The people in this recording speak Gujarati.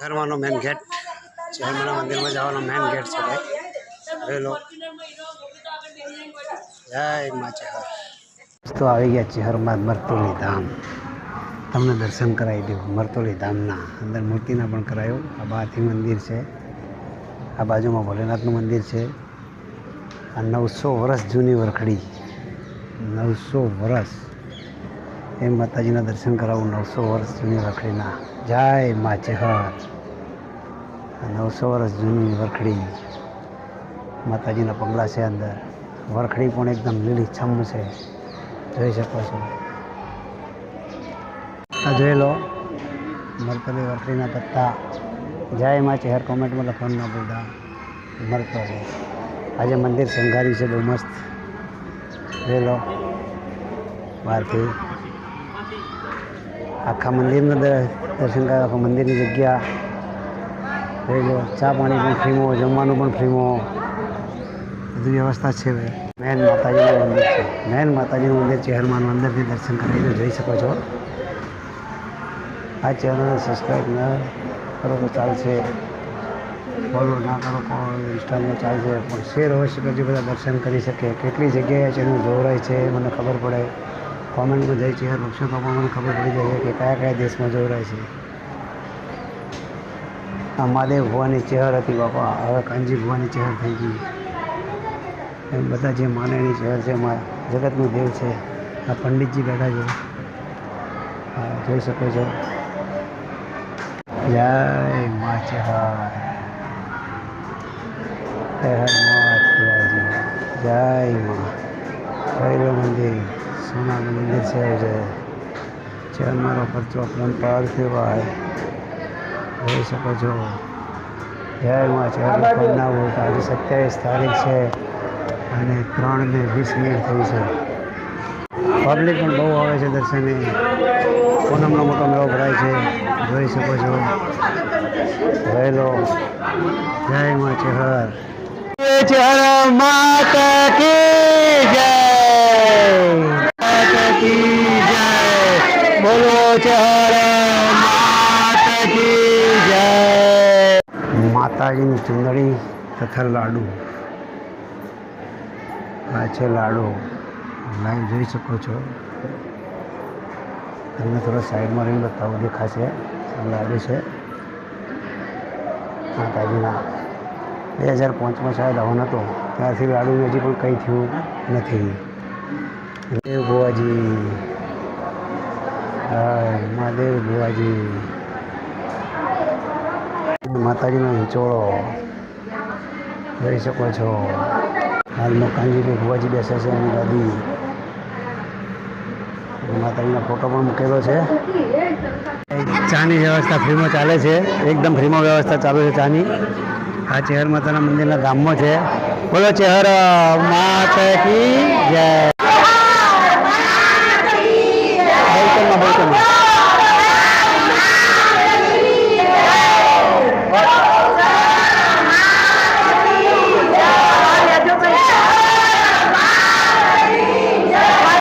ધર્મનો મેન ગેટ જયમાના મંદિરમાં જવાનો મેન ગેટ છે ભાઈ જોઈ લો જય મા ચેહર તો આવી ગયા ચેહરમાં મરતોલી ધામ તમને દર્શન કરાવી દઉં મરતોલી ધામના અંદર મૂર્તિના પણ કરાયું આ બહારથી મંદિર છે આ બાજુમાં ભોલેનાથનું મંદિર છે આ નવસો વર્ષ જૂની વરખડી નવસો વર્ષ એ માતાજીના દર્શન કરાવું નવસો વર્ષ જૂની વરખડીના જય મા ચેહર નવસો વર્ષ જૂની વરખડી માતાજીના પગલા છે અંદર. વરખડી પણ એકદમ લીલી છમ છે. જોઈ શકો છો. આ જોઈ લો મરતલી વરખડીના પત્તા. જય મા ચેહર કોમેન્ટમાં લખવાનું ના બોલતા મરતો છે આજે મંદિર શણગાર્યું છે, બહુ મસ્ત. જોઈ લો, બહારથી. આખા મંદિરના દર્શન કરવા, આખા મંદિરની જગ્યા. ચા પાણી પણ ફ્રીમાં જમવાનું પણ ફ્રીમાં બધી વ્યવસ્થા છે મેન માતાજીનું મંદિર છે. મેન માતાજીનું મંદિર છે હનુમાન મંદિરથી દર્શન કરીને જોઈ શકો છો. આ ચેનલને સબસ્ક્રાઈબ ન કરો તો ચાલશે. ફોલો ના કરો ઇન્સ્ટામાં ચાલશે. પણ શેર અવશ્ય કરજો, બધા દર્શન કરી શકે. કેટલી જગ્યાએ ચેનલ જોવરાય છે, મને ખબર પડે. કોમેન્ટમાં જઈ ચેહર વૃક્ષો કાપવા મને ખબર પડી જાય કે કયા કયા દેશમાં જોડાય છે. મહાદેવ ભુવાની ચહેર હતી બાપા, હવે કાનજી ભુવાની ચહેર થઈ ગઈ. એમ બધા જે માને ચહેર છે, એમાં જગતનું દેવ છે. આ પંડિતજી બેઠા છે. જોઈ શકો છો. જય મા ચેહર. ચેહર મા જય મા. મંદિર સોનાનું મંદિર છે જે ચેહર ખર્ચો પણ પાર કહેવાય જોઈ શકો છો. જયમાં ચેહર બનાવવું આજે સત્યાવીસ તારીખ છે અને ત્રણ ને વીસ મિનિટ થઈ છે. પબ્લિક પણ બહુ આવે છે દર્શને. પૂનમનો મોટો મેળો ભરાય છે. જોઈ શકો છો. રહેલો જયમાં ચેહર ચેહર માતા કી. માતાજીની ચુંદડી તથા લાડુ. આ છે લાડુ. લાઈવ જોઈ શકો છો. તમને થોડા સાઈડમાં રહીને બતાવું દેખાશે. લાડુ છે. માતાજીના. બે હજાર પાંચમાં શાયદ આવન હતો ત્યારથી લાડુનું હજી પણ કંઈ થયું નથી. દેવ ભુવાજી. મહાદેવ ભુવાજી. માતાજીનો હિંચોળો જોઈ શકો છો. હાલમાં કાંજીભાઈ ભુવાજી બેસે છે એની દાદી. માતાજીનો ફોટો પણ મૂકેલો છે. ચાની વ્યવસ્થા ફ્રીમાં ચાલે છે. એકદમ ફ્રીમાં વ્યવસ્થા ચાલુ છે ચાની. આ ચહેર માતાના મંદિરના ગામમાં છે. બોલો ચહેર માતા કી જય. બોલતો બોલતો